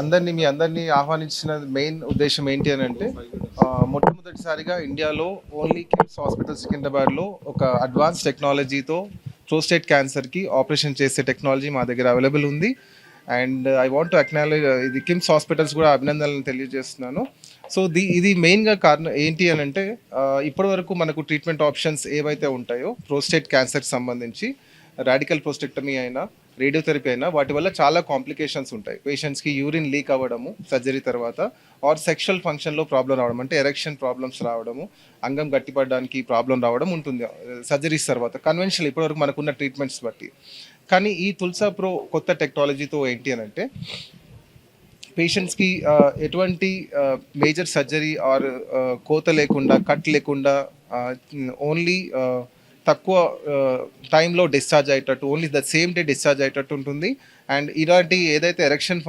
అందరినీ మీ అందరినీ ఆహ్వానించిన మెయిన్ ఉద్దేశం ఏంటి అని అంటే మొట్టమొదటిసారిగా ఇండియాలో ఓన్లీ కిమ్స్ హాస్పిటల్ సికింద్రాబాద్లో ఒక అడ్వాన్స్ టెక్నాలజీతో ప్రోస్టేట్ క్యాన్సర్కి ఆపరేషన్ చేసే టెక్నాలజీ మా దగ్గర అవైలబుల్ ఉంది. And I want to acknowledge ఇది కిమ్స్ హాస్పిటల్స్ కూడా అభినందనలు తెలియజేస్తున్నాను. సో ది ఇది మెయిన్గా కారణం ఏంటి అని అంటే ఇప్పటి ఇప్పటివరకు మనకు ట్రీట్మెంట్ ఆప్షన్స్ ఏవైతే ఉంటాయో ప్రోస్టేట్ క్యాన్సర్కి సంబంధించి రాడికల్ ప్రోస్టెక్టమీ అయినా రేడియోథెరపీ అయినా వాటి వల్ల చాలా కాంప్లికేషన్స్ ఉంటాయి. పేషెంట్స్కి యూరిన్ లీక్ అవ్వడము సర్జరీ తర్వాత ఆర్ సెక్షువల్ ఫంక్షన్లో ప్రాబ్లం రావడం అంటే ఎరెక్షన్ ప్రాబ్లమ్స్ రావడము అంగం గట్టిపడడానికి ప్రాబ్లం రావడం ఉంటుంది. సర్జరీస్ తర్వాత కన్వెన్షనల్ ఇప్పటివరకు మనకున్న ట్రీట్మెంట్స్ బట్టి. కానీ ఈ తుల్సా ప్రో కొత్త టెక్నాలజీతో ఏంటి అని అంటే పేషెంట్స్కి ఎటువంటి మేజర్ సర్జరీ ఆర్ కోత లేకుండా కట్ లేకుండా ఓన్లీ తక్కువ టైంలో డిశ్చార్జ్ అయ్యేటట్టు only the same day discharge అయ్యేటట్టు ఉంటుంది. అండ్ ఇలాంటి ఏదైతే ఎరెక్షన్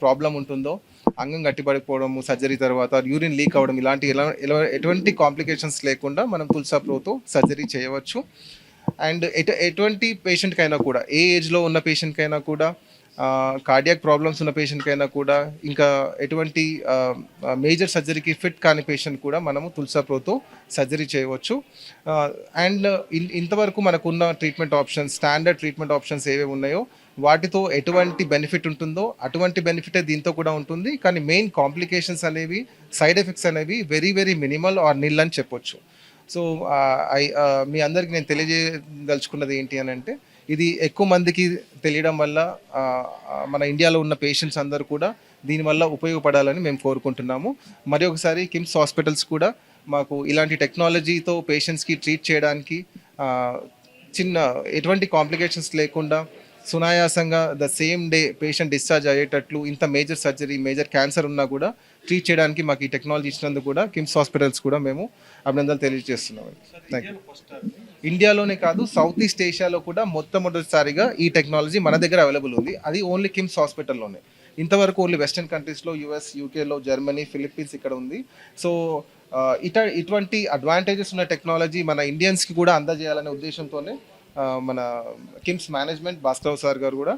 ప్రాబ్లం ఉంటుందో అంగం గట్టిపడిపోవడము సర్జరీ తర్వాత యూరిన్ లీక్ అవ్వడం ఇలాంటి ఎలా ఎలా- ఎటువంటి కాంప్లికేషన్స్ లేకుండా మనం తులసా ప్రోతో సర్జరీ చేయవచ్చు. అండ్ ఎటు ఎటువంటి పేషెంట్కైనా కూడా ఏ ఏజ్లో ఉన్న పేషెంట్కైనా కూడా కార్డియాక్ ప్రాబ్లమ్స్ ఉన్న పేషెంట్కైనా కూడా ఇంకా ఎటువంటి మేజర్ సర్జరీకి ఫిట్ కాని పేషెంట్ కూడా మనము తుల్సా ప్రోతో సర్జరీ చేయవచ్చు అండ్ ఇంతవరకు మనకున్న treatment options standard treatment options ఏవేవి ఉన్నాయో వాటితో ఎటువంటి బెనిఫిట్ ఉంటుందో అటువంటి బెనిఫిటే దీంతో కూడా ఉంటుంది. కానీ మెయిన్ కాంప్లికేషన్స్ అనేవి సైడ్ ఎఫెక్ట్స్ అనేవి very very minimal or nil అని చెప్పొచ్చు. సో ఐ మీ అందరికి నేను తెలియజేయదలుచుకున్నది ఏంటి అని అంటే ఇది ఎక్కువ మందికి తెలియడం వల్ల మన ఇండియాలో ఉన్న పేషెంట్స్ అందరూ కూడా దీనివల్ల ఉపయోగపడాలని మేము కోరుకుంటున్నాము. మరి ఒకసారి కిమ్స్ హాస్పిటల్స్ కూడా మాకు ఇలాంటి టెక్నాలజీతో పేషెంట్స్కి ట్రీట్ చేయడానికి చిన్న ఎటువంటి కాంప్లికేషన్స్ లేకుండా సునాయాసంగా the same day patient discharge అయ్యేటట్లు ఇంత మేజర్ సర్జరీ మేజర్ క్యాన్సర్ ఉన్నా కూడా ట్రీట్ చేయడానికి మాకు ఈ టెక్నాలజీ ఇచ్చినందుకు కూడా కిమ్స్ హాస్పిటల్స్ కూడా మేము అభినందనలు తెలియజేస్తున్నాం. థ్యాంక్ యూ ఇండియాలోనే కాదు సౌత్ ఈస్ట్ ఏషియాలో కూడా మొట్టమొదటిసారిగా ఈ టెక్నాలజీ మన దగ్గర అవైలబుల్ ఉంది. అది ఓన్లీ కిమ్స్ హాస్పిటల్లోనే ఇంతవరకు ఓన్లీ వెస్టర్న్ కంట్రీస్లో యూఎస్ యూకేలో జర్మనీ ఫిలిప్పీన్స్ ఇక్కడ ఉంది. సో ఇట ఇటువంటి అడ్వాంటేజెస్ ఉన్న టెక్నాలజీ మన ఇండియన్స్కి కూడా అందజేయాలనే ఉద్దేశంతోనే మన కిమ్స్ మేనేజ్మెంట్ భాస్కర్ సార్ గారు కూడా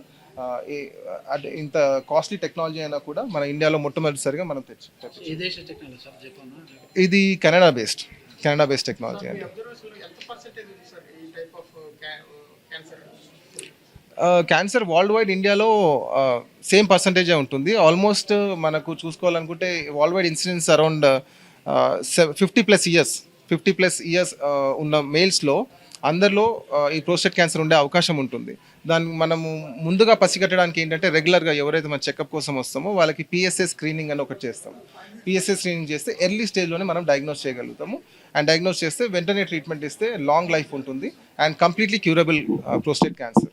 ఇంత కాస్ట్లీ టెక్నాలజీ అయినా కూడా మన ఇండియాలో మొట్టమొదటిసారిగా మనం తెచ్చి తెచ్చి- ఏ దేశ టెక్నాలజీ సార్ జపాన్? ఇది Canada based. Canada based technology అండి. క్యాన్సర్ వరల్డ్ వైడ్ ఇండియాలో సేమ్ పర్సంటేజే ఉంటుంది. ఆల్మోస్ట్ మనకు చూసుకోవాలనుకుంటే world wide incidence around fifty plus years fifty plus years ఉన్న మేల్స్లో అందరిలో ఆ, ఈ ప్రోస్టేట్ క్యాన్సర్ ఉండే అవకాశం ఉంటుంది. దాన్ని మనము ముందుగా పసిగట్టడానికి ఏంటంటే రెగ్యులర్గా ఎవరైతే మన చెకప్ కోసం వస్తామో వాళ్ళకి పిఎస్ఏ స్క్రీనింగ్ అని ఒకటి చేస్తాం. పిఎస్ఏ స్క్రీనింగ్ చేస్తే ఎర్లీ స్టేజ్లోనే మనం డయాగ్నోస్ చేయగలుగుతాము. అండ్ డయాగ్నోస్ చేస్తే వెంటనే ట్రీట్మెంట్ ఇస్తే లాంగ్ లైఫ్ ఉంటుంది and completely curable prostate cancer.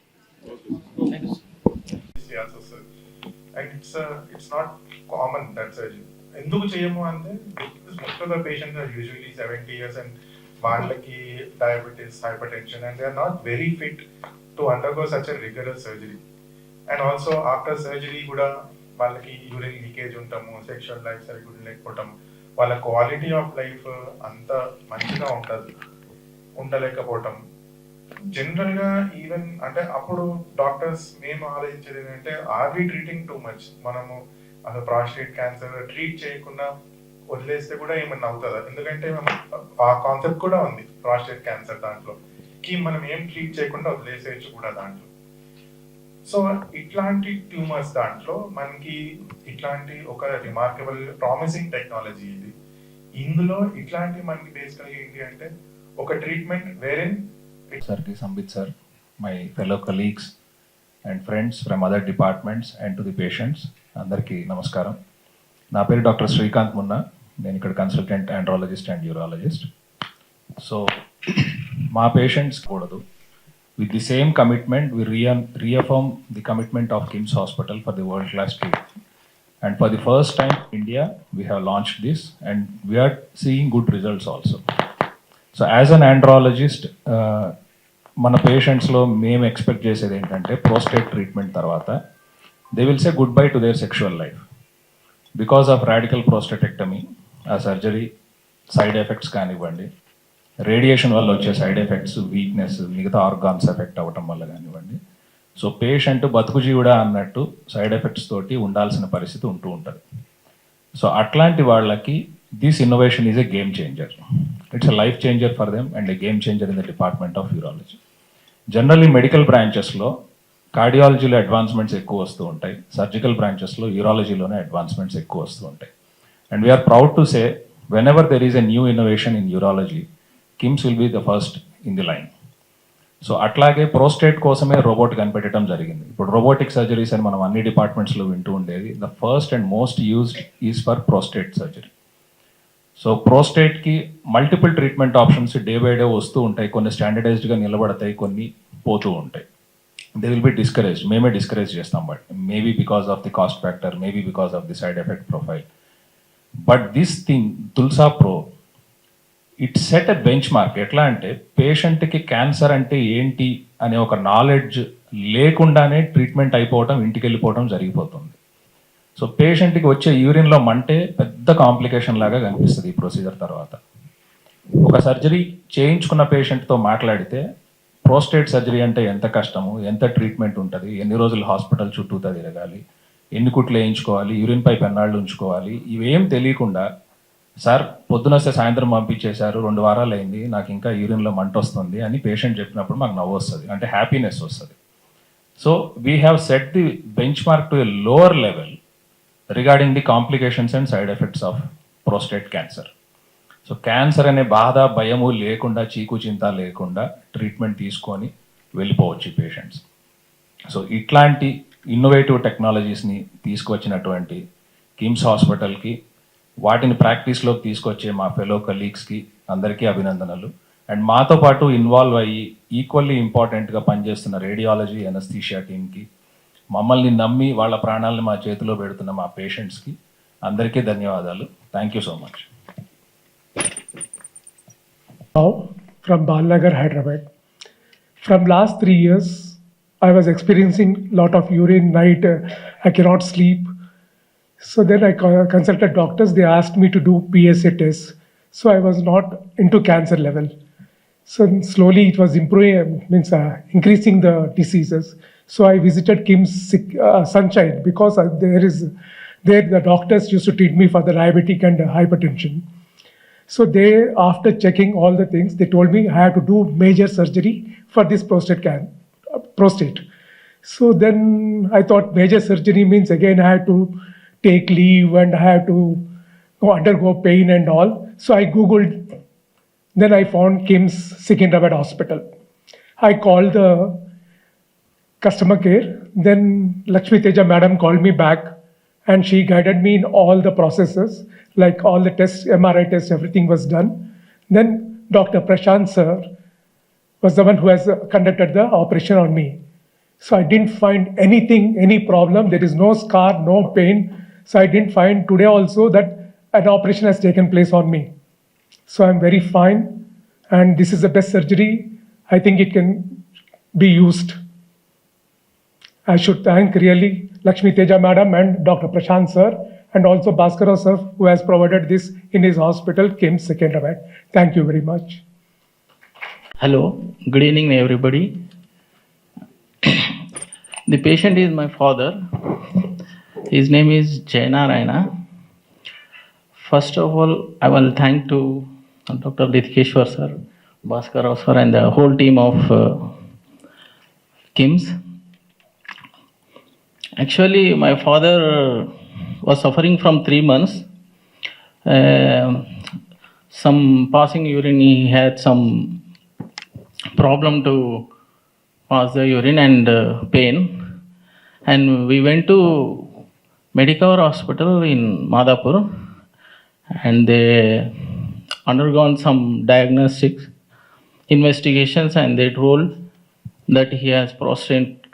ఎందుకు చేయము అంటే most of the patients are usually seventy years and వాళ్ళకి diabetes hyper tension and they are not very fit to undergo such a rigorous surgery and also after surgery కూడా వాళ్ళకి urine leakage ఉంటాము sexual life సరిగ్గా లేకపోవటం వాళ్ళ quality of life అంత మంచిగా ఉంటుంది ఉండలేకపోవటం. జనరల్గా ఈవెన్ అంటే అప్పుడు డాక్టర్స్ మేము ఆలోచించేది ఏంటంటే are we treating too much మనము అసలు ప్రాస్టేట్ క్యాన్సర్ ట్రీట్ చేయకుండా వదిలేస్తే కూడా ఏమన్నా అవుతుందా? ఎందుకంటే మనం ఆ కాన్సెప్ట్ కూడా ఉంది ప్రాస్టేట్ క్యాన్సర్ దాంట్లో. కి మనం ఏం ట్రీట్ చేయకుండా వదిలేసేయచ్చు కూడా దాంట్లో. సో ఇట్లాంటి ట్యూమర్స్ దాంట్లో మనకి ఇట్లాంటి ఒక రిమార్కబుల్ ప్రామిసింగ్ టెక్నాలజీ ఇది. ఇందులో ఇట్లాంటి మనకి బేసికల్ ఏంటి అంటే ఒక ట్రీట్మెంట్ వేరే Sarki Sambit sir my fellow colleagues and friends from other departments and to the patients అందరికీ నమస్కారం. నా పేరు డాక్టర్ శ్రీకాంత్ మున్నా. నేను ఇక్కడ consultant andrologist and urologist so మా పేషెంట్స్ కూడదు. With the same commitment we రియన్ reaffirm the commitment of KIMS hospital for the world class treatment and for the first time India we have launch this and we are seeing good results also so as an andrologist మన పేషెంట్స్లో మేము expect చేసేది ఏంటంటే prostate treatment తర్వాత they will say good bye to their sexual life because of radical prostatectomy ఆ surgery side effects కానివ్వండి. Radiation వల్ల వచ్చే సైడ్ ఎఫెక్ట్స్ వీక్నెస్ మిగతా ఆర్గాన్స్ ఎఫెక్ట్ అవ్వటం వల్ల కానివ్వండి. సో పేషెంట్ బతుకు జీవుడా అన్నట్టు సైడ్ ఎఫెక్ట్స్ తోటి ఉండాల్సిన పరిస్థితి ఉంటూ ఉంటుంది. సో అట్లాంటి వాళ్ళకి this innovation is a game changer it's a life changer for them and a game changer in the department of urology generally medical బ్రాంచెస్లో కార్డియాలజీలో అడ్వాన్స్మెంట్స్ ఎక్కువ వస్తూ ఉంటాయి. సర్జికల్ బ్రాంచెస్లో యూరాలజీలోనే అడ్వాన్స్మెంట్స్ ఎక్కువ వస్తూ ఉంటాయి. And we are proud to say whenever there is a new innovation in urology KIMS will be the first in the line so అట్లాగే prostate కోసమే robot కనిపెట్టడం జరిగింది. ఇప్పుడు రోబోటిక్ సర్జరీస్ అని మనం అన్ని డిపార్ట్మెంట్స్లో వింటూ ఉండేది. The first and most used is for prostate surgery so ప్రోస్టేట్కి multiple treatment options day by day వస్తూ ఉంటాయి. కొన్ని స్టాండర్డైజ్డ్గా నిలబడతాయి కొన్ని పోతూ ఉంటాయి. దే విల్ బి డిస్కరేజ్ మేమే డిస్కరేజ్ చేస్తాం but maybe because of the cost factor maybe because of the side effect profile but this thing Tulsa Pro it set a benchmark ఎట్లా అంటే పేషెంట్కి క్యాన్సర్ అంటే ఏంటి అనే ఒక నాలెడ్జ్ లేకుండానే ట్రీట్మెంట్ అయిపోవటం ఇంటికి వెళ్ళిపోవటం జరిగిపోతుంది సో పేషెంట్కి వచ్చే యూరిన్లో మంటే పెద్ద కాంప్లికేషన్ లాగా కనిపిస్తుంది ఈ ప్రొసీజర్ తర్వాత. ఒక సర్జరీ చేయించుకున్న పేషెంట్తో మాట్లాడితే ప్రోస్టేట్ సర్జరీ అంటే ఎంత కష్టము ఎంత ట్రీట్మెంట్ ఉంటుంది ఎన్ని రోజులు హాస్పిటల్ చుట్టూతా తిరగాలి ఎన్ని కుట్లు వేయించుకోవాలి యూరిన్ పైప్ ఎన్నాళ్ళు ఉంచుకోవాలి ఇవేం తెలియకుండా సార్ పొద్దున వస్తే సాయంత్రం పంపించేశారు రెండు వారాలు అయింది నాకు ఇంకా యూరిన్లో మంట వస్తుంది అని పేషెంట్ చెప్పినప్పుడు మాకు నవ్వు వస్తుంది అంటే హ్యాపీనెస్ వస్తుంది. So we have set the benchmark to a lower level regarding the complications and side effects of prostate cancer so cancer అనే బాధ భయము లేకుండా చీకు చింత లేకుండా ట్రీట్మెంట్ తీసుకొని వెళ్ళిపోవచ్చు పేషెంట్స్ సో ఇట్లాంటి ఇన్నోవేటివ్ టెక్నాలజీస్ని తీసుకువచ్చినటువంటి కిమ్స్ హాస్పిటల్కి వాటిని ప్రాక్టీస్లోకి తీసుకొచ్చే మా ఫెలో కలీగ్స్కి అందరికీ అభినందనలు. అండ్ మాతో పాటు ఇన్వాల్వ్ అయ్యి ఈక్వల్లీ ఇంపార్టెంట్గా పనిచేస్తున్న రేడియాలజీ ఎనస్థీషియా టీమ్కి మమ్మల్ని నమ్మి వాళ్ళ ప్రాణాలను మా చేతిలో పెడుతున్న మా పేషెంట్స్కి అందరికీ ధన్యవాదాలు. Thank you so much from Balanagar Hyderabad from last three years I was experiencing a lot of urine night. uh, I cannot sleep. So then I consulted doctors. They asked me to do PSA test. So I was not into cancer level. So slowly it was improving, means uh, increasing the diseases. So I visited Kim's uh, Sunshine because uh, there is there the doctors used to treat me for the diabetic and uh, hypertension. So they, after checking all the things, they told me I have to do major surgery for this prostate can, uh, prostate. So then I thought major surgery means again I had to take leave and I had to go undergo pain and all. So I googled. Then I found Kim's Secunderabad Hospital. I called the customer care. Then Lakshmi Teja madam called me back and she guided me in all the processes, like all the tests, MRI tests, everything was done. Then Dr. Prashant sir was the one who has conducted the operation on me. So I didn't find anything, any problem. There is no scar, no pain. So I didn't find today also that an operation has taken place on me. So I'm very fine, and this is the best surgery. I think it can be used. I should thank really Lakshmi Teja madam and Dr. Prashant sir and also Bhaskara sir who has provided this in his hospital, KIMS Secunderabad. Thank you very much. Hello, good evening, everybody. the patient is my father. His name is Jainarayana. First of all, I will thank to Dr. Litkeshwar sir, Bhaskar sir, and the whole team of uh, KIMS. Actually, my father was suffering from three months. Um some passing urine, he had some problem to pass the urine and uh, pain. And we went to Medicover Hospital in Madhapur and they undergone some diagnostics investigations and they told that he has prostate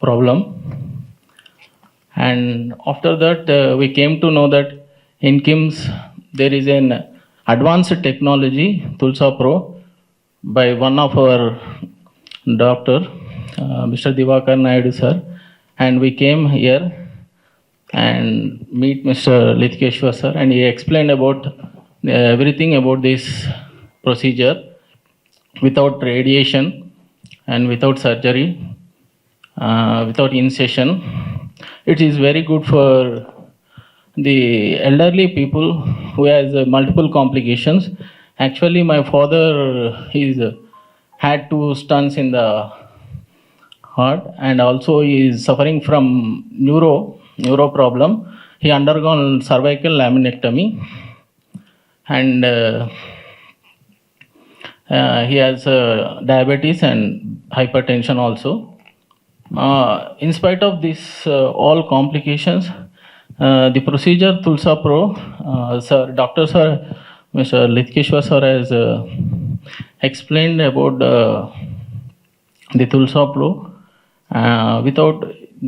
problem. And after that, uh, we came to know that in KIMS there is an advanced technology, Tulsa Pro, by one of our doctor, uh, Mr. Divakar Naidu sir, and we came here and meet Mr. Litkeshwar sir, and he explained about uh, everything about this procedure without radiation and without surgery uh, without incision. It is very good for the elderly people who has uh, multiple complications. Actually, my father is had two stunts in the heart and also he is suffering from neuro neuro problem. He undergone cervical laminectomy and uh, uh, he has uh, diabetes and hypertension also. Uh, in spite of this uh, all complications, uh, the procedure Tulsa Pro, uh, sir, Doctor Sir, Mr. Litkeshwar Sir has uh, explained about uh, the Tulsa Pro. Uh, without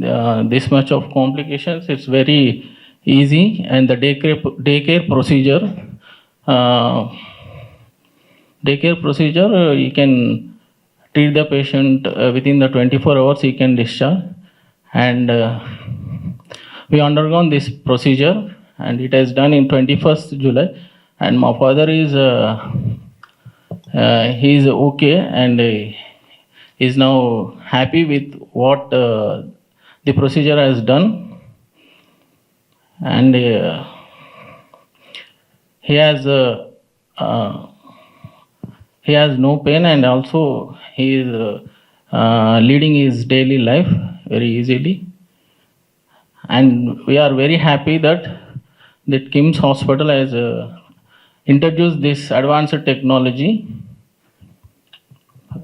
uh, this much of complications, it's very easy and the daycare, daycare procedure, uh, daycare procedure, uh, you can treat the patient uh, within the 24 hours you can discharge and uh, we undergone this procedure and it has done in 21st july and my father is uh, uh, he is okay and is now happy with what uh, the procedure has done. And he has he has no pain and also he is uh, leading his daily life very easily. And we are very happy that that kims hospital has uh, introduced this advanced technology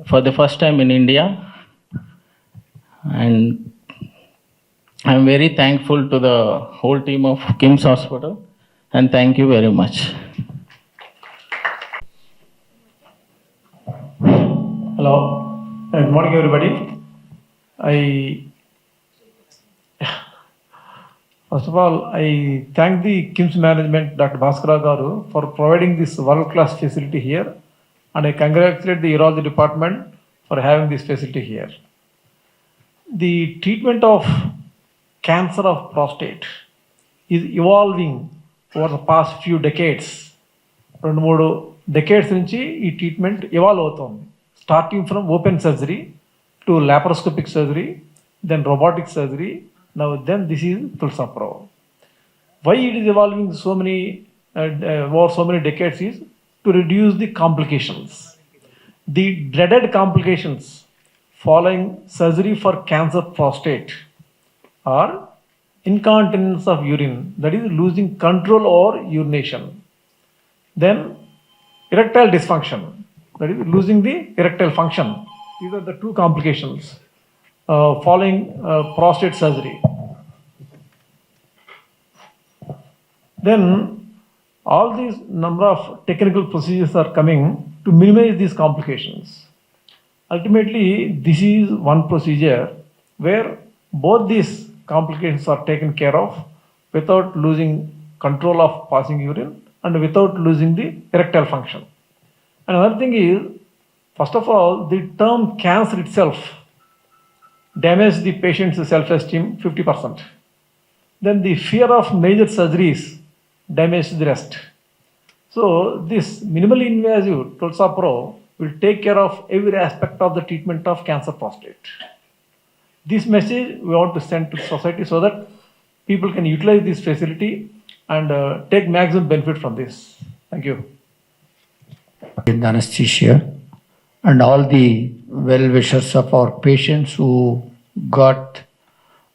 for the first time in india. And i'm very thankful to the whole team of kims hospital and thank you very much. Hello, Uh, good morning, everybody. I first of all, I thank the KIMS management, Dr. Bhaskara Garu, for providing this world-class facility here, and I congratulate the urology department for having this facility here. The treatment of cancer of prostate is evolving over the past few decades. రెండు మూడు decades నుంచి ఈ treatment evolve అవుతోంది starting from open surgery to laparoscopic surgery then robotic surgery now then this is Tulsa Why it is evolving so many uh, uh, over so many decades is to reduce the complications. The dreaded complications following surgery for cancer prostate are incontinence of urine, that is losing control over urination. Then erectile dysfunction, that is losing the erectile function. These are the two complications following uh, prostate surgery. Then all these number of technical procedures are coming to minimize these complications. Ultimately this is one procedure where both these complications are taken care of without losing control of passing urine and without losing the erectile function. Another thing is first of all the term cancer itself damages the patient's self-esteem 50% then the fear of major surgeries damages the rest. So this minimally invasive Tulsa Pro will take care of every aspect of the treatment of cancer prostate. This message we want to send to society so that people can utilize this facility and uh, take maximum benefit from this. Thank you. in the anesthesia and all the well wishers of our patients who got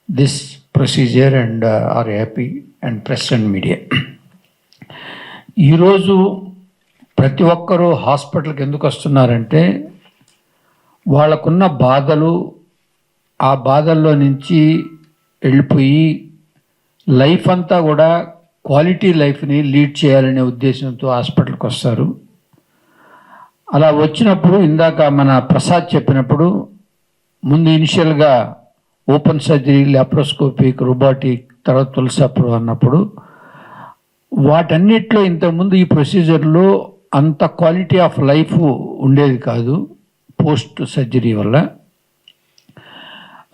this procedure and are happy and press and media ఈరోజు ప్రతి ఒక్కరూ హాస్పిటల్కి ఎందుకు వస్తున్నారంటే వాళ్ళకున్న బాధలు ఆ బాధల్లో నుంచి వెళ్ళిపోయి లైఫ్ అంతా కూడా క్వాలిటీ లైఫ్ని లీడ్ చేయాలనే ఉద్దేశంతో హాస్పిటల్కి వస్తారు. అలా వచ్చినప్పుడు ఇందాక మన ప్రసాద్ చెప్పినప్పుడు ముందు ఇనిషియల్గా ఓపెన్ సర్జరీ లాప్రోస్కోపిక్ రోబోటిక్ తర్వాత తులసాప్రో అన్నప్పుడు వాటన్నిటిలో ఇంతకుముందు ఈ ప్రొసీజర్లో అంత క్వాలిటీ ఆఫ్ లైఫ్ ఉండేది కాదు పోస్ట్ సర్జరీ వల్ల.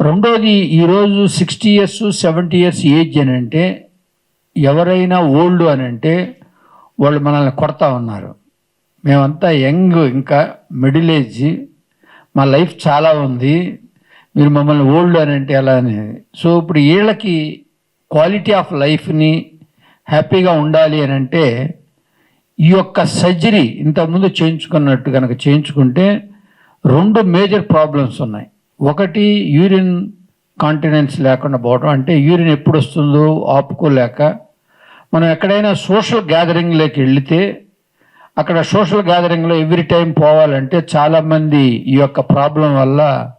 రెండోది ఈరోజు sixty years seventy years age అని అంటే ఎవరైనా ఓల్డ్ అని అంటే వాళ్ళు మనల్ని కొడతా ఉన్నారు. మేమంతా యంగ్ ఇంకా మిడిల్ ఏజ్. మా లైఫ్ చాలా ఉంది. మీరు మమ్మల్ని ఓల్డ్ అని అంటే ఎలా అనేది సో ఇప్పుడు వీళ్ళకి క్వాలిటీ ఆఫ్ లైఫ్ని హ్యాపీగా ఉండాలి అని అంటే ఈ యొక్క సర్జరీ ఇంతకుముందు చేయించుకున్నట్టు కనుక చేయించుకుంటే రెండు మేజర్ ప్రాబ్లమ్స్ ఉన్నాయి. ఒకటి యూరిన్ కాంటినెన్స్ లేకుండా పోవడం అంటే యూరిన్ ఎప్పుడు వస్తుందో ఆపుకోలేక మనం ఎక్కడైనా సోషల్ గ్యాదరింగ్లోకి వెళితే అక్కడ సోషల్ గ్యాదరింగ్లో ఎవ్రీ టైం పోవాలంటే చాలామంది ఈ యొక్క ప్రాబ్లం వల్ల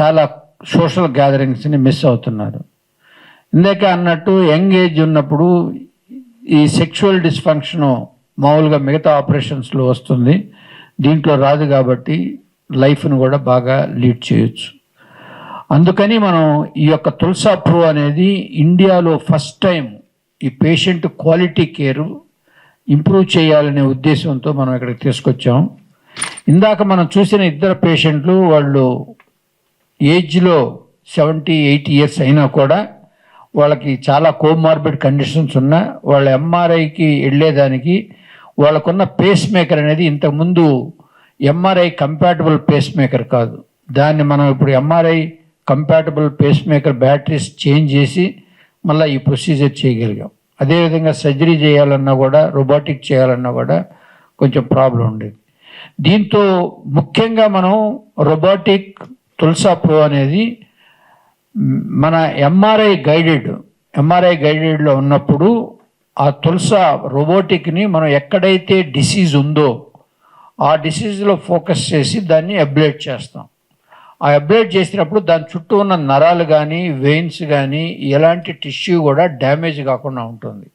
చాలా సోషల్ గ్యాదరింగ్స్ని మిస్ అవుతున్నారు. ఇందాక అన్నట్టు యంగ్ ఏజ్ ఉన్నప్పుడు ఈ సెక్షువల్ డిస్ఫంక్షను మామూలుగా మిగతా ఆపరేషన్స్లో వస్తుంది. దీంట్లో రాదు కాబట్టి లైఫ్ను కూడా బాగా లీడ్ చేయొచ్చు. అందుకని మనం ఈ యొక్క తులసా ప్రో అనేది ఇండియాలో ఫస్ట్ టైం ఈ పేషెంట్ క్వాలిటీ కేరు ఇంప్రూవ్ చేయాలనే ఉద్దేశంతో మనం ఇక్కడికి తీసుకొచ్చాం. ఇందాక మనం చూసిన ఇద్దరు పేషెంట్లు వాళ్ళు ఏజ్లో సెవెంటీ ఎయిట్ ఇయర్స్ అయినా కూడా వాళ్ళకి చాలా కోమార్బిడ్ కండిషన్స్ ఉన్నా వాళ్ళ ఎంఆర్ఐకి వెళ్ళేదానికి వాళ్ళకున్న పేస్ మేకర్ అనేది ఇంతకుముందు ఎంఆర్ఐ కంపాటబుల్ పేస్ మేకర్ కాదు. దాన్ని మనం ఇప్పుడు MRI compatible pacemaker batteries change చేసి మళ్ళీ ఈ ప్రొసీజర్ చేయగలిగాం. అదేవిధంగా సర్జరీ చేయాలన్నా కూడా రోబోటిక్ చేయాలన్నా కూడా కొంచెం ప్రాబ్లం ఉండేది. దీంతో ముఖ్యంగా మనం రోబోటిక్ తులసా ప్రో అనేది మన ఎంఆర్ఐ గైడెడ్ ఎంఆర్ఐ గైడెడ్లో ఉన్నప్పుడు ఆ తులసా రోబోటిక్ని మనం ఎక్కడైతే డిసీజ్ ఉందో ఆ డిసీజ్లో ఫోకస్ చేసి దాన్ని అబ్లేట్ చేస్తాం. ఆ అబ్లేట్ చేసినప్పుడు దాని చుట్టూ ఉన్న నరాలు కానీ వెయిన్స్ కానీ ఎలాంటి టిష్యూ కూడా డ్యామేజ్ కాకుండా ఉంటుంది.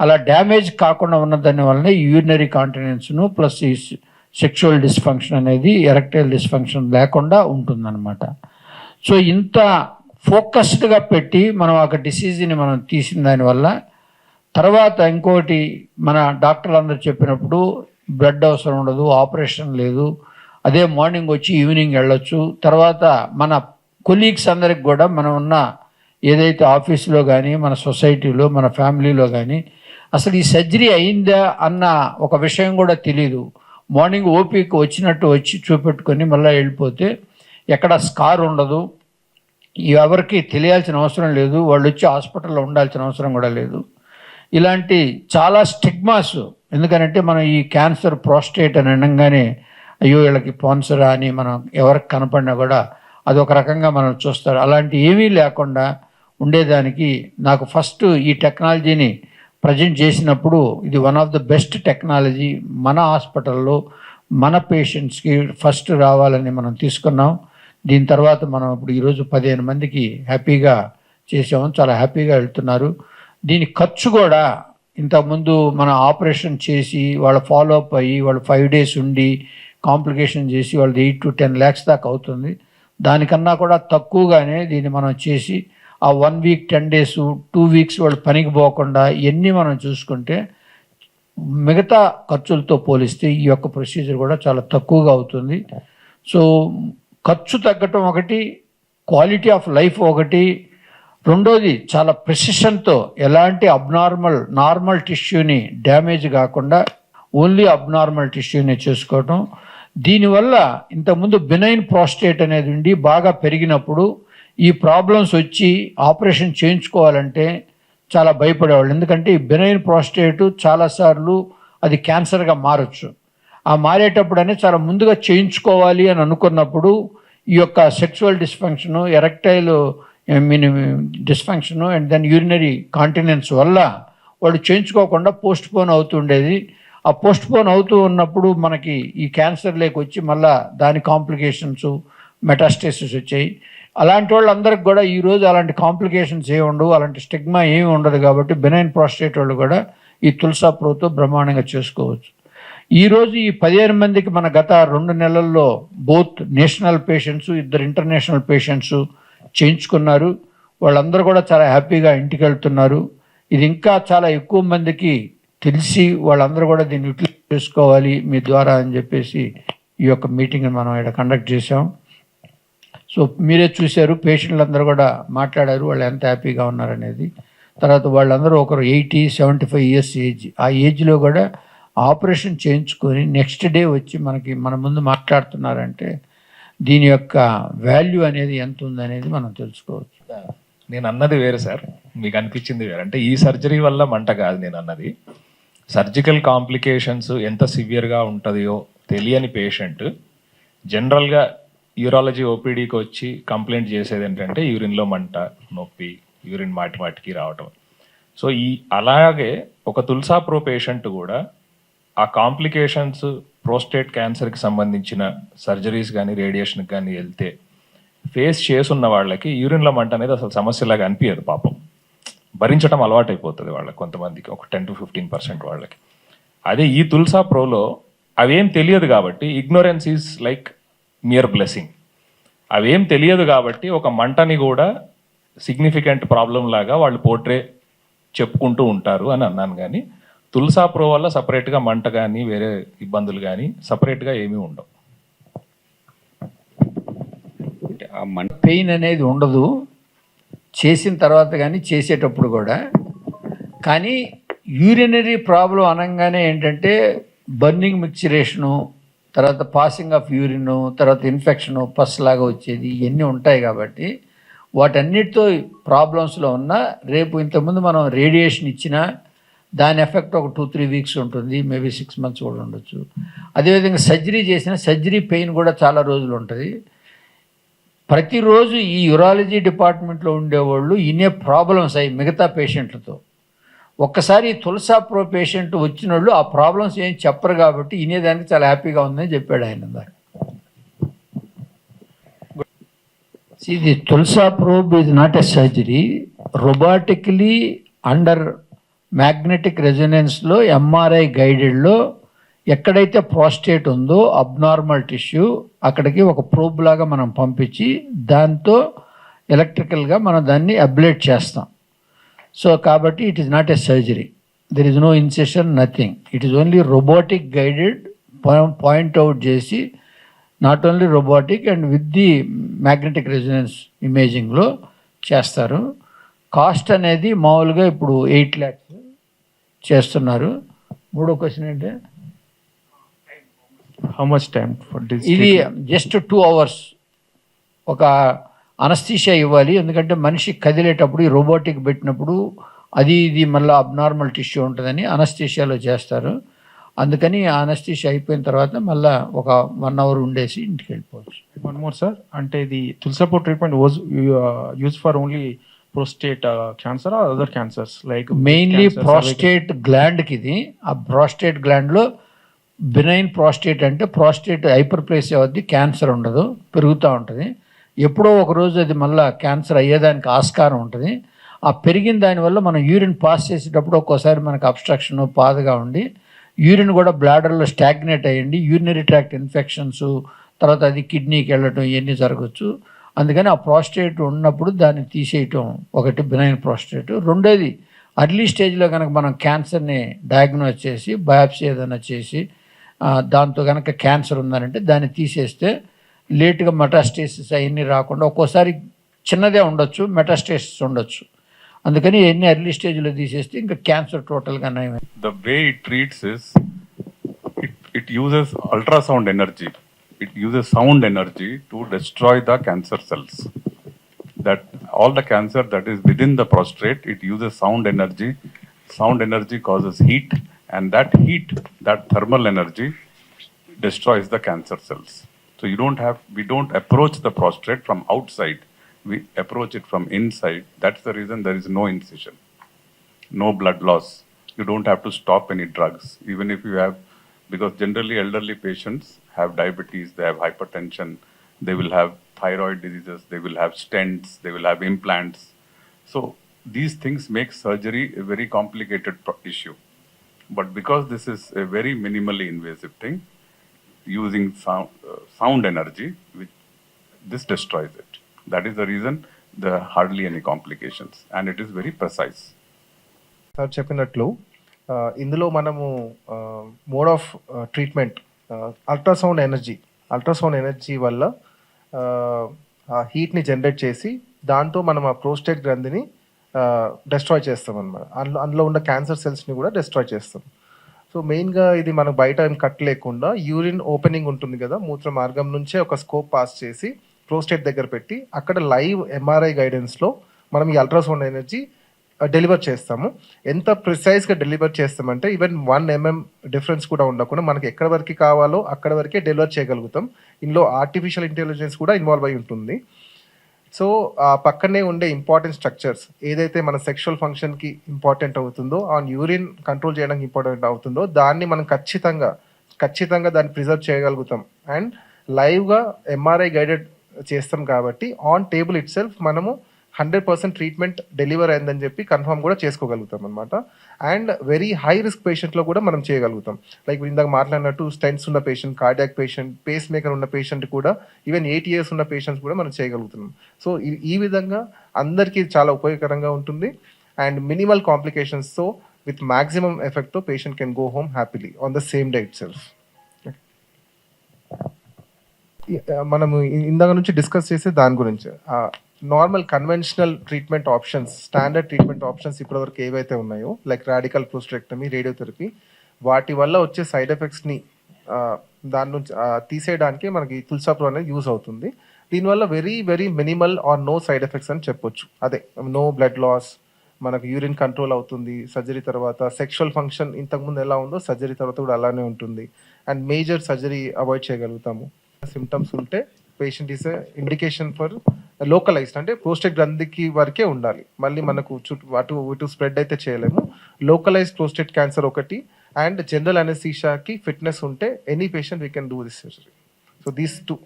అలా డ్యామేజ్ కాకుండా ఉన్న దాని వలన యూరినరీ కాంటినెన్స్ను ప్లస్ ఈ సెక్షువల్ డిస్ఫంక్షన్ అనేది ఎరక్టైల్ డిస్ఫంక్షన్ లేకుండా ఉంటుందన్నమాట. సో ఇంత ఫోకస్డ్గా పెట్టి మనం ఒక డిసీజ్ని మనం తీసిన దానివల్ల తర్వాత ఇంకోటి మన డాక్టర్లు అందరూ చెప్పినప్పుడు బ్లడ్ అవసరం ఉండదు ఆపరేషన్ లేదు అదే మార్నింగ్ వచ్చి ఈవినింగ్ వెళ్ళొచ్చు. తర్వాత మన కొలీగ్స్ అందరికి కూడా మనం ఉన్న ఏదైతే ఆఫీస్లో కానీ మన సొసైటీలో మన ఫ్యామిలీలో కానీ అసలు ఈ సర్జరీ అయిందా అన్న ఒక విషయం కూడా తెలియదు మార్నింగ్ ఓపీకి వచ్చినట్టు వచ్చి చూపెట్టుకొని మళ్ళీ వెళ్ళిపోతే ఎక్కడ స్కార్ ఉండదు. ఎవరికి తెలియాల్సిన అవసరం లేదు. వాళ్ళు వచ్చి హాస్పిటల్లో ఉండాల్సిన అవసరం కూడా లేదు. ఇలాంటి చాలా స్టిగ్మాస్. ఎందుకనంటే మనం ఈ క్యాన్సర్ ప్రోస్టేట్ అని అనగానే అయ్యో వీళ్ళకి పాన్సరా అని మనం ఎవరికి కనపడినా కూడా అది ఒక రకంగా మనం చూస్తారు. అలాంటి ఏమీ లేకుండా ఉండేదానికి నాకు ఫస్ట్ ఈ టెక్నాలజీని ప్రజెంట్ చేసినప్పుడు ఇది one of the best technology మన హాస్పిటల్లో మన పేషెంట్స్కి ఫస్ట్ రావాలని మనం తీసుకున్నాం. దీని తర్వాత మనం ఇప్పుడు ఈరోజు పదిహేను మందికి హ్యాపీగా చేసాము. చాలా హ్యాపీగా వెళ్తున్నారు. దీని ఖర్చు కూడా ఇంతకుముందు మన ఆపరేషన్ చేసి వాళ్ళ ఫాలో అప్ అయ్యి వాళ్ళు ఫైవ్ డేస్ ఉండి కాంప్లికేషన్ చేసి వాళ్ళది ఎయిట్ టు టెన్ ల్యాక్స్ దాకా అవుతుంది. దానికన్నా కూడా తక్కువగానే దీన్ని మనం చేసి ఆ one week ten days two weeks వాళ్ళు పనికి పోకుండా ఇవన్నీ మనం చూసుకుంటే మిగతా ఖర్చులతో పోలిస్తే ఈ యొక్క ప్రొసీజర్ కూడా చాలా తక్కువగా అవుతుంది. సో ఖర్చు తగ్గటం ఒకటి క్వాలిటీ ఆఫ్ లైఫ్ ఒకటి. రెండోది చాలా ప్రెసిషన్తో ఎలాంటి అబ్నార్మల్ నార్మల్ టిష్యూని డ్యామేజ్ కాకుండా ఓన్లీ అబ్నార్మల్ టిష్యూని చేసుకోవటం. దీనివల్ల ఇంతకుముందు బినైన్ ప్రాస్టేట్ అనేది ఉండి బాగా పెరిగినప్పుడు ఈ ప్రాబ్లమ్స్ వచ్చి ఆపరేషన్ చేయించుకోవాలంటే చాలా భయపడేవాళ్ళు. ఎందుకంటే ఈ బెనైన్ ప్రాస్టేట్ చాలాసార్లు అది క్యాన్సర్గా మారచ్చు. ఆ మారేటప్పుడనే చాలా ముందుగా చేయించుకోవాలి అని అనుకున్నప్పుడు ఈ యొక్క sexual dysfunction erectile mean dysfunction and then urinary continence వల్ల వాళ్ళు చేయించుకోకుండా పోస్ట్ పోన్ అవుతుండేది ఆ పోస్ట్ పోన్ అవుతూ ఉన్నప్పుడు మనకి ఈ క్యాన్సర్ లేకొచ్చి మళ్ళా దాని కాంప్లికేషన్స్ మెటాస్టేసిస్ వచ్చాయి. అలాంటి వాళ్ళందరికి కూడా ఈరోజు అలాంటి కాంప్లికేషన్స్ ఏమి ఉండవు అలాంటి స్టిగ్మా ఏమి ఉండదు కాబట్టి బెనైన్ ప్రాస్టేట్ వాళ్ళు కూడా ఈ తులసా ప్రోతో బ్రహ్మాండంగా చేసుకోవచ్చు. ఈరోజు ఈ పదిహేను మందికి మన గత రెండు నెలల్లో బోత్ నేషనల్ పేషెంట్స్ ఇద్దరు ఇంటర్నేషనల్ పేషెంట్స్ చేయించుకున్నారు. వాళ్ళందరూ కూడా చాలా హ్యాపీగా ఇంటికి వెళ్తున్నారు. ఇది ఇంకా చాలా ఎక్కువ మందికి తెలిసి వాళ్ళందరూ కూడా దీన్ని యూటిలైజ్ చేసుకోవాలి మీ ద్వారా అని చెప్పేసి ఈ యొక్క మీటింగ్ని మనం ఇక్కడ కండక్ట్ చేసాం సో మీరే చూశారు పేషెంట్లు అందరూ కూడా మాట్లాడారు వాళ్ళు ఎంత హ్యాపీగా ఉన్నారనేది. తర్వాత వాళ్ళందరూ ఒకరు eighty seventy five years age. ఆ ఏజ్లో కూడా ఆపరేషన్ చేయించుకొని నెక్స్ట్ డే వచ్చి మనకి మన ముందు మాట్లాడుతున్నారంటే దీని యొక్క వాల్యూ అనేది ఎంత ఉందనేది మనం తెలుసుకోవచ్చు. నేను అన్నది వేరే సార్. మీకు అనిపించింది వేరే. అంటే ఈ సర్జరీ వల్ల మంట కాదు నేను అన్నది. సర్జికల్ కాంప్లికేషన్స్ ఎంత సివియర్గా ఉంటుందో తెలియని పేషెంట్ జనరల్గా యూరాలజీ ఓపీడీకి వచ్చి కంప్లైంట్ చేసేది ఏంటంటే యూరిన్లో మంట నొప్పి యూరిన్ మాటి మాటికి రావటం. సో ఈ అలాగే ఒక తులసా ప్రో పేషెంట్ కూడా ఆ కాంప్లికేషన్స్ ప్రోస్టేట్ క్యాన్సర్కి సంబంధించిన సర్జరీస్ కానీ రేడియేషన్కి కానీ వెళ్తే ఫేస్ చేసున్న వాళ్ళకి యూరిన్లో మంట అనేది అసలు సమస్యలాగా అనిపించదు పాపం. భరించడం అలవాటైపోతుంది వాళ్ళకి కొంతమందికి ఒక టెన్ టు ఫిఫ్టీన్ పర్సెంట్ వాళ్ళకి. అదే ఈ తుల్సా ప్రోలో అవేం తెలియదు కాబట్టి ignorance is like mere blessing అవేం తెలియదు కాబట్టి ఒక మంటని కూడా సిగ్నిఫికెంట్ ప్రాబ్లం లాగా వాళ్ళు పోర్ట్రే చెప్పుకుంటూ ఉంటారు అని అన్నాను కానీ తులసా ప్రో వల్ల సపరేట్గా మంట కానీ వేరే ఇబ్బందులు కానీ సపరేట్గా ఏమీ ఉండవు. ఆ మంట పెయిన్ అనేది ఉండదు. చేసిన తర్వాత కానీ చేసేటప్పుడు కూడా. కానీ యూరినరీ ప్రాబ్లం అనగానే ఏంటంటే బర్నింగ్ మిక్చరేషను తర్వాత పాసింగ్ ఆఫ్ యూరిన్ తర్వాత ఇన్ఫెక్షను పస్ లాగా వచ్చేది ఇవన్నీ ఉంటాయి కాబట్టి వాటన్నిటితో ప్రాబ్లమ్స్లో ఉన్న రేపు ఇంతకుముందు మనం రేడియేషన్ ఇచ్చినా దాని ఎఫెక్ట్ ఒక టూ త్రీ వీక్స్ ఉంటుంది మేబీ సిక్స్ మంత్స్ కూడా ఉండొచ్చు. అదేవిధంగా సర్జరీ చేసిన సర్జరీ పెయిన్ కూడా చాలా రోజులు ఉంటుంది. ప్రతిరోజు ఈ యూరాలజీ డిపార్ట్మెంట్లో ఉండేవాళ్ళు ఇనే ప్రాబ్లమ్స్ అయ్యి మిగతా పేషెంట్లతో ఒక్కసారి తులసా ప్రో పేషెంట్ వచ్చిన వాళ్ళు ఆ ప్రాబ్లమ్స్ ఏం చెప్పరు కాబట్టి ఇనేదానికి చాలా హ్యాపీగా ఉందని చెప్పాడు ఆయన ఇందాక ఇది Tulsa probe is not a surgery robotically under magnetic రెజొనెన్స్లో MRI గైడెడ్లో ఎక్కడైతే ప్రోస్టేట్ ఉందో అబ్నార్మల్ టిష్యూ అక్కడికి ఒక ప్రోబ్ లాగా మనం పంపించి దాంతో ఎలక్ట్రికల్గా మనం దాన్ని అబ్లేట్ చేస్తాం. సో కాబట్టి it is not a surgery there is no incision nothing it is only robotic guided point out చేసి not only robotic and with the magnetic resonance ఇమేజింగ్లో చేస్తారు. కాస్ట్ అనేది మామూలుగా ఇప్పుడు ఎయిట్ ల్యాక్స్ చేస్తున్నారు. మూడో క్వశ్చన్ అంటే how much time for this ఇది just two hours ఒక అనస్థీషియా ఇవ్వాలి. ఎందుకంటే మనిషి కదిలేటప్పుడు ఈ రోబోటిక్ పెట్టినప్పుడు అది ఇది మళ్ళీ అబ్నార్మల్ టిష్యూ ఉంటుందని అనస్థీషియాలో చేస్తారు. అందుకని అనస్థీషియా అయిపోయిన తర్వాత మళ్ళీ ఒక వన్ అవర్ ఉండేసి ఇంటికి వెళ్ళిపోవచ్చు. వన్ మోర్ సార్ అంటే ఇది Tulsa Pro treatment was use for only prostate cancer other cancers like mainly prostate గ్లాండ్కి ఇది ఆ ప్రాస్టేట్ గ్లాండ్లో బినైన్ ప్రాస్టేట్ అంటే ప్రాస్టేట్ హైపర్ ప్లేస్ అవుద్ది క్యాన్సర్ ఉండదు పెరుగుతూ ఉంటుంది. ఎప్పుడో ఒక రోజు అది మళ్ళీ క్యాన్సర్ అయ్యేదానికి ఆస్కారం ఉంటుంది. ఆ పెరిగిన దానివల్ల మనం యూరిన్ పాస్ చేసేటప్పుడు ఒక్కోసారి మనకు అబ్స్ట్రక్షన్ పాదుగా ఉండి యూరిన్ కూడా బ్లాడర్లో స్టాగ్నేట్ అయ్యండి యూరినరీ ట్రాక్ట్ ఇన్ఫెక్షన్స్ తర్వాత అది కిడ్నీకి వెళ్ళటం ఇవన్నీ జరగచ్చు. అందుకని ఆ ప్రాస్టేట్ ఉన్నప్పుడు దాన్ని తీసేయటం ఒకటి బినైన్ ప్రాస్టేట్ రెండోది అర్లీ స్టేజ్లో కనుక మనం క్యాన్సర్ని డయాగ్నోస్ చేసి బయాప్సీ ఏదైనా చేసి దాంతో కనుక క్యాన్సర్ ఉందనంటే దాన్ని తీసేస్తే లేటుగా మెటాస్టేసిస్ అవన్నీ రాకుండా ఒక్కోసారి చిన్నదే ఉండొచ్చు మెటాస్టేసిస్ ఉండొచ్చు. అందుకని ఎన్ని ఎర్లీ స్టేజ్లో తీసేస్తే ఇంకా క్యాన్సర్ టోటల్గా నయమే the way it treats is it it uses ultrasound energy it uses sound energy to destroy the cancer cells that all the cancer that is within the prostate it uses sound energy sound energy causes heat and that heat that thermal energy destroys the cancer cells so you don't have we don't approach the prostate from outside we approach it from inside that's the reason there is no incision no blood loss. You don't have to stop any drugs, even if you have, because generally elderly patients have diabetes, they have hypertension, they will have thyroid diseases, they will have stents, they will have implants. So these things make surgery a very complicated issue. But because this is a very minimally invasive thing, using sound, uh, sound energy, which this destroys it. That is the reason there are hardly any complications, and it is very precise. Sir చెప్పినట్లు ఇందులో మనము mode of treatment ultrasound energy ultrasound energy వల్ల హీట్ని generate చేసి దాంతో మనం ఆ prostate గ్రంథిని destroy చేస్తాం అనమాట అందులో అందులో ఉన్న క్యాన్సర్ సెల్స్ని కూడా డెస్ట్రాయ్ చేస్తాం. సో మెయిన్గా ఇది మనకు బయట ఏం కట్ లేకుండా యూరిన్ ఓపెనింగ్ ఉంటుంది కదా మూత్ర మార్గం నుంచే ఒక స్కోప్ పాస్ చేసి ప్రోస్టేట్ దగ్గర పెట్టి అక్కడ లైవ్ ఎంఆర్ఐ గైడెన్స్లో మనం ఈ అల్ట్రాసౌండ్ ఎనర్జీ డెలివర్ చేస్తాము. ఎంత ప్రిసైజ్గా డెలివర్ చేస్తామంటే ఈవెన్ వన్ ఎంఎం డిఫరెన్స్ కూడా ఉండకుండా మనకి ఎక్కడ వరకు కావాలో అక్కడ వరకే డెలివర్ చేయగలుగుతాం. ఇందులో ఆర్టిఫిషియల్ ఇంటెలిజెన్స్ కూడా ఇన్వాల్వ్ అయి ఉంటుంది. సో ఆ పక్కనే ఉండే ఇంపార్టెంట్ స్ట్రక్చర్స్ ఏదైతే మన సెక్షువల్ ఫంక్షన్కి ఇంపార్టెంట్ అవుతుందో ఆ యూరిన్ కంట్రోల్ చేయడానికి ఇంపార్టెంట్ అవుతుందో దాన్ని మనం ఖచ్చితంగా ఖచ్చితంగా దాన్ని ప్రిజర్వ్ చేయగలుగుతాం. అండ్ లైవ్గా ఎంఆర్ఐ గైడెడ్ చేస్తాం కాబట్టి ఆన్ టేబుల్ ఇట్ సెల్ఫ్ మనము హండ్రెడ్ పర్సెంట్ ట్రీట్మెంట్ డెలివర్ అయిందని చెప్పి కన్ఫర్మ్ కూడా చేసుకోగలుగుతాం అనమాట అండ్ వెరీ హై రిస్క్ పేషెంట్లో కూడా మనం చేయగలుగుతాం. లైక్ ఇందాక మాట్లాడినట్టు స్టెంట్స్ ఉన్న patient cardiac patient pacemaker ఉన్న పేషెంట్ కూడా ఈవెన్ ఎయిట్ ఇయర్స్ ఉన్న పేషెంట్స్ కూడా మనం చేయగలుగుతున్నాం. సో ఈ- ఈ విధంగా అందరికీ చాలా ఉపయోగకరంగా ఉంటుంది. అండ్ మినిమల్ కాంప్లికేషన్స్తో with maximum ఎఫెక్ట్తో patient can go home happily on the same day itself మనము ఇందాక నుంచి డిస్కస్ చేసే దాని గురించి normal conventional treatment options standard treatment options ఇప్పటివరకు ఏవైతే ఉన్నాయో లైక్ రాడికల్ ప్రోస్ట్రెక్టమీ రేడియోథెరపీ వాటి వల్ల వచ్చే సైడ్ ఎఫెక్ట్స్ని దాని నుంచి తీసేయడానికి మనకి తులసాప్రో అనేది యూజ్ అవుతుంది. దీనివల్ల very very minimal or no side effects అని చెప్పొచ్చు. అదే నో బ్లడ్ లాస్ మనకు యూరిన్ కంట్రోల్ అవుతుంది సర్జరీ తర్వాత సెక్షువల్ ఫంక్షన్ ఇంతకుముందు ఎలా ఉందో సర్జరీ తర్వాత కూడా అలానే ఉంటుంది. అండ్ మేజర్ సర్జరీ అవాయిడ్ చేయగలుగుతాము. సిమ్టమ్స్ ఉంటే patient is indication for localised అంటే ప్రోస్టేట్ గ్రంథికి వరకే ఉండాలి. మళ్ళీ మనకు చుట్టూ అటు ఇటు స్ప్రెడ్ అయితే చేయలేము. లోకలైజ్డ్ ప్రోస్టేట్ క్యాన్సర్ ఒకటి అండ్ జనరల్ అనెస్థీషియాకి ఫిట్నెస్ ఉంటే any patient we can do this surgery so these two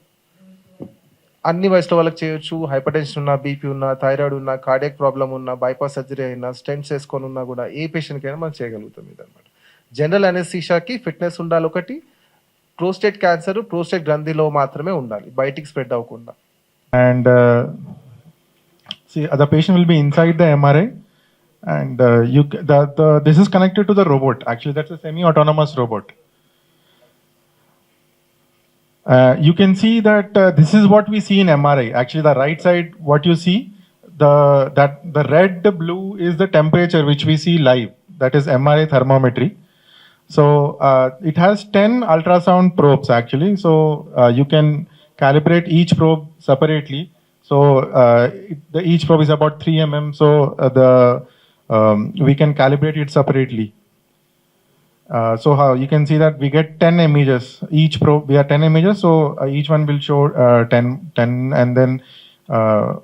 అన్ని వయసులో వాళ్ళకి చేయొచ్చు. హైపర్ టెన్షన్ ఉన్నా బీపీ ఉన్నా థైరాయిడ్ ఉన్నా కార్డియాక్ ప్రాబ్లం ఉన్నా బైపాస్ సర్జరీ అయినా స్టెంట్స్ వేసుకొని ఉన్నా కూడా ఏ పేషెంట్కి అయినా మనం చేయగలుగుతాం ఇది అనమాట జనరల్ అనెస్థీషియాకి ఫిట్నెస్ ఉండాలి ఒకటి. ప్రోస్టేట్ క్యాన్సర్ ప్రోస్టేట్ గ్రంథిలో మాత్రమే ఉండాలి. బయటికి స్ప్రెడ్ అవ్వకుండా. And uh, see the patient will be inside the MRI and uh, you the, the this is connected to the robot. Actually that's a semi autonomous robot. Uh, you can see that uh, this is what we see in MRI actually the right side what you see the that the red the blue is the temperature which we see live. That is MRI thermometry. So uh, it has 10 ultrasound probes actually. So uh, you can calibrate each probe separately. So uh, the, each probe is about 3 mm. So uh, the um, we can calibrate it separately. Uh, so how you can see that we get 10 images each probe we have 10 images so uh, each one will show uh, 10 10 and then uh,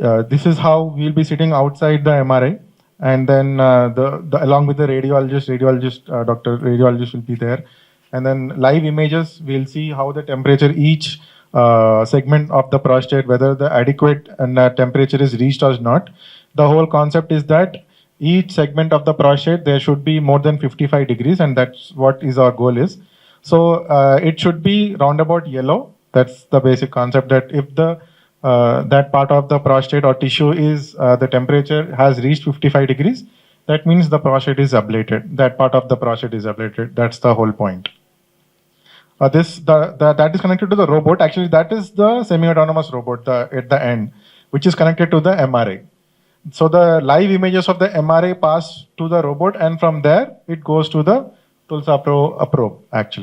uh, this is how we'll be sitting outside the MRI, and then uh, the, the along with the radiologist, radiologist uh, doctor, radiologist will be there, and then live images. We'll see how the temperature each uh, segment of the prostate, whether the adequate and, uh, temperature is reached or not. The whole concept is that each segment of the prostate there should be more than 55 degrees, and that's what is our goal is. So uh, it should be roundabout yellow. That's the basic concept that if the uh, that part of the prostate or tissue is uh, the temperature has reached 55 degrees, that means the prostate is ablated. That part of the prostate is ablated. That's the whole point. Uh, this the, the that is connected to the robot. Actually, that is the semi-autonomous robot the, at the end, which is connected to the MRA. So the live images of the MRA pass to the robot, and from there it goes to the Tulsa Pro uh, probe actually.